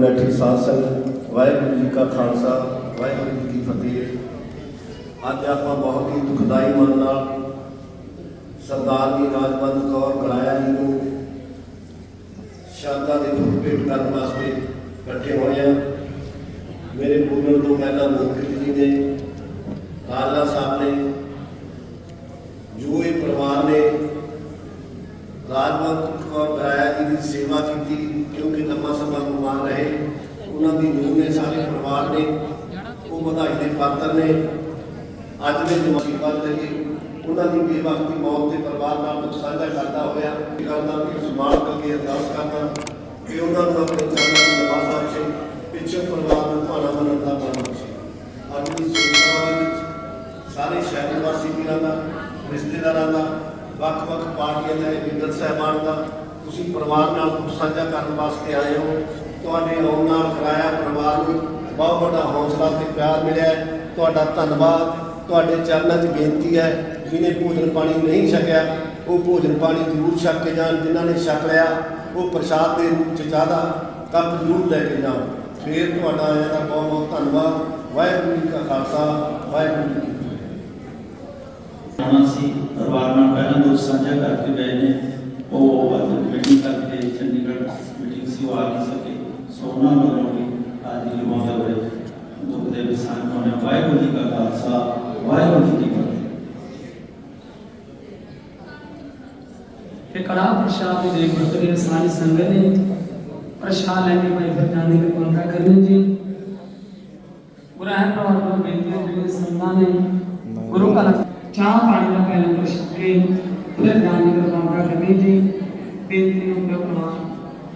ਬੈਠੀ ਸਾਧ ਸੰਗਤ, ਵਾਹਿਗੁਰੂ ਜੀ ਕਾ ਖਾਲਸਾ, ਵਾਹਿਗੁਰੂ ਜੀ ਕੀ ਫਤਿਹ। ਅੱਜ ਆਪਾਂ ਬਹੁਤ ਹੀ ਦੁਖਦਾਈ ਮਨ ਨਾਲ ਸਰਦਾਰ ਜੀ ਰਾਜਵੰਤ ਕੌਰ ਕਰਾਇਆ ਜੀ ਨੂੰ ਸ਼ਰਧਾ ਦੇ ਫੁੱਲ ਭੇਟ ਕਰਨ ਵਾਸਤੇ ਇਕੱਠੇ ਹੋਏ ਆ ਮੇਰੇ ਬੋਲਣ ਤੋਂ ਪਹਿਲਾਂ ਮੁਖਤ ਜੀ ਨੇ ਕਾਲਾ ਸਾਹਿਬ ਨੇ ਜੋ ਇਹ ਪਰਿਵਾਰ ਨੇ ਰਾਜਵੰਤ ਕੌਰ ਕਰਾਇਆ ਜੀ ਦੀ ਸੇਵਾ ਕੀਤੀ, ਕਿਉਂਕਿ ਲੰਮਾ ਸਮਾਂ ਉਹਨਾਂ ਦੀ ਨੂੰਹ ਨੇ, ਸਾਰੇ ਪਰਿਵਾਰ ਨੇ, ਉਹ ਵਧਾਈ ਦੇ ਪਾਤਰ ਨੇ। ਅੱਜ ਦੇ ਜਮਾਤੀ ਵੱਲ ਤੇ ਉਹਨਾਂ ਦੀ ਬੇਵਕਤੀ ਮੌਤ ਦੇ ਪਰਿਵਾਰ ਨਾਲ ਦੁੱਖ ਸਾਂਝਾ ਕਰਦਾ ਹੋਇਆ ਕਰਦਾ ਕਿ ਸਮਾਨ ਕਰਕੇ ਅਰਦਾਸ ਕਰਦਾ ਕਿ ਉਹਨਾਂ ਨੂੰ ਆਪਣੇ ਚਰਨਾਂ ਦੀ ਨਿਵਾਸ ਬਖਸ਼ੇ ਪਿੱਛੇ ਪਰਿਵਾਰ ਨੂੰ ਭਾਣਾ ਬਣਨ ਦਾ ਮਨ ਬਖਸ਼ੇ ਅੱਜ ਦੀ ਸੁਖਨਾ ਦੇ ਵਿੱਚ ਸਾਰੇ ਸ਼ਹਿਰ ਵਾਸੀ ਵੀਰਾਂ ਦਾ, ਰਿਸ਼ਤੇਦਾਰਾਂ ਦਾ, ਵੱਖ-ਵੱਖ ਪਾਰਟੀਆਂ ਦੇ ਲੀਡਰ ਸਾਹਿਬਾਨ ਦਾ, ਤੁਸੀਂ ਪਰਿਵਾਰ ਨਾਲ ਦੁੱਖ ਸਾਂਝਾ ਕਰਨ ਵਾਸਤੇ ਆਏ ਹੋ। ਤੁਹਾਡੇ ਆਉਣ ਨਾਲ ਕਰਾਇਆ ਪਰਿਵਾਰ ਨੂੰ ਬਹੁਤ ਵੱਡਾ ਹੌਸਲਾ ਤੇ ਪਿਆਰ ਮਿਲਿਆ ਤੁਹਾਡਾ ਧੰਨਵਾਦ। ਤੁਹਾਡੇ ਚਰਨਾਂ 'ਚ ਬੇਨਤੀ ਹੈ ਜਿਹਨੇ ਭੋਜਨ ਪਾਣੀ ਨਹੀਂ ਛਕਿਆ, ਉਹ ਭੋਜਨ ਪਾਣੀ ਜ਼ਰੂਰ ਛਕ ਕੇ ਜਾਣ। ਜਿਨ੍ਹਾਂ ਨੇ ਛਕ ਲਿਆ, ਉਹ ਪ੍ਰਸ਼ਾਦ ਦੇ ਰੂਪ 'ਚ ਚਾਹਦਾ ਕੱਪ ਜ਼ਰੂਰ ਲੈ ਕੇ ਜਾਓ ਫੇਰ ਤੁਹਾਡਾ ਆਇਆਂ ਦਾ ਬਹੁਤ ਬਹੁਤ ਧੰਨਵਾਦ। ਵਾਹਿਗੁਰੂ ਜੀ ਕਾ ਖਾਲਸਾ, ਵਾਹਿਗੁਰੂ ਜੀ ਕੀ ਫਤਿਹ। ਆਉਣਾ ਸੀ ਪਰਿਵਾਰ ਨਾਲ ਪਹਿਲਾਂ ਦੁੱਖ ਸਾਂਝਾ ਕਰਕੇ ਗਏ ਨੇ। ਉਹ ਅੱਜ ਮੀਟਿੰਗ ਕਰਕੇ ਚੰਡੀਗੜ੍ਹ ਮੀਟਿੰਗ ਸੀ, ਉਹ ਆ ਨਹੀਂ ਸਕੇ। ਸੋ ਉਹਨਾਂ ਵੱਲੋਂ ਵੀ ਅੱਜ ਦੀ ਲਵਾਉਂਦੇ ਹੋਏ ਦੁੱਖ ਦੇ ਵਿਸਾਨ ਹੋਣੇ ਵਾਹਿਗੁਰੂ ਜੀ ਕਾ ਖਾਲਸਾ ਵਾਹਿਗੁਰੂ ਜੀ ਕੀ ਫਤਿਹ ਕਿ ਕੜਾ ਪ੍ਰਸ਼ਾਦ ਦੇ ਗੁਰਤਰੇ ਸਾਰੀ ਸੰਗਤ ਨੇ ਪ੍ਰਸ਼ਾਦ ਲੈਣੇ ਭਾਈ ਫਿਰ ਜਾਣੇ ਦੀ ਕੋਲਤਾ ਕਰਨੀ ਜੀ ਗੁਰੂ ਹੈ ਪ੍ਰਵਾਨ ਨੂੰ ਬੇਨਤੀ ਹੈ ਜਿਹੜੇ ਸੰਤਾਂ ਨੇ ਗੁਰੂ ਘਰ ਚਾਹ ਪਾਣੀ ਦਾ ਪਹਿਲਾਂ ਪ੍ਰਸ਼ਾਦ ਕੇ ਫਿਰ ਜਾਣੇ ਦੀ ਕੋਲਤਾ ਕਰਨੀ ਜੀ ਬੇਨਤੀ ਨੂੰ ਕਰਨਾ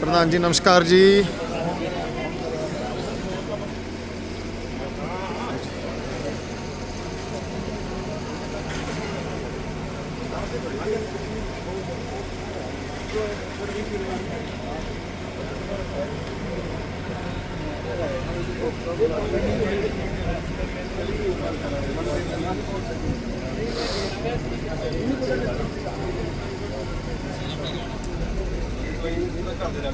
ਪ੍ਰਧਾਨ ਜੀ ਨਮਸਕਾਰ ਜੀ Gracias.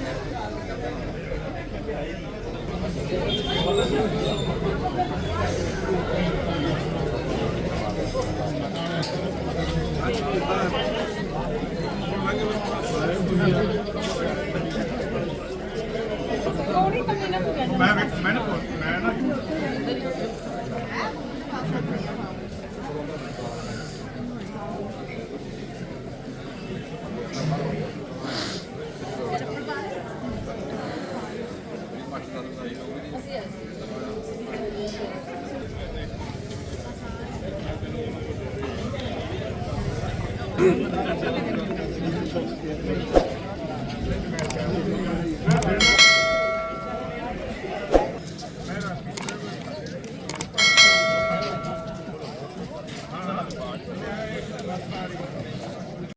Thank you.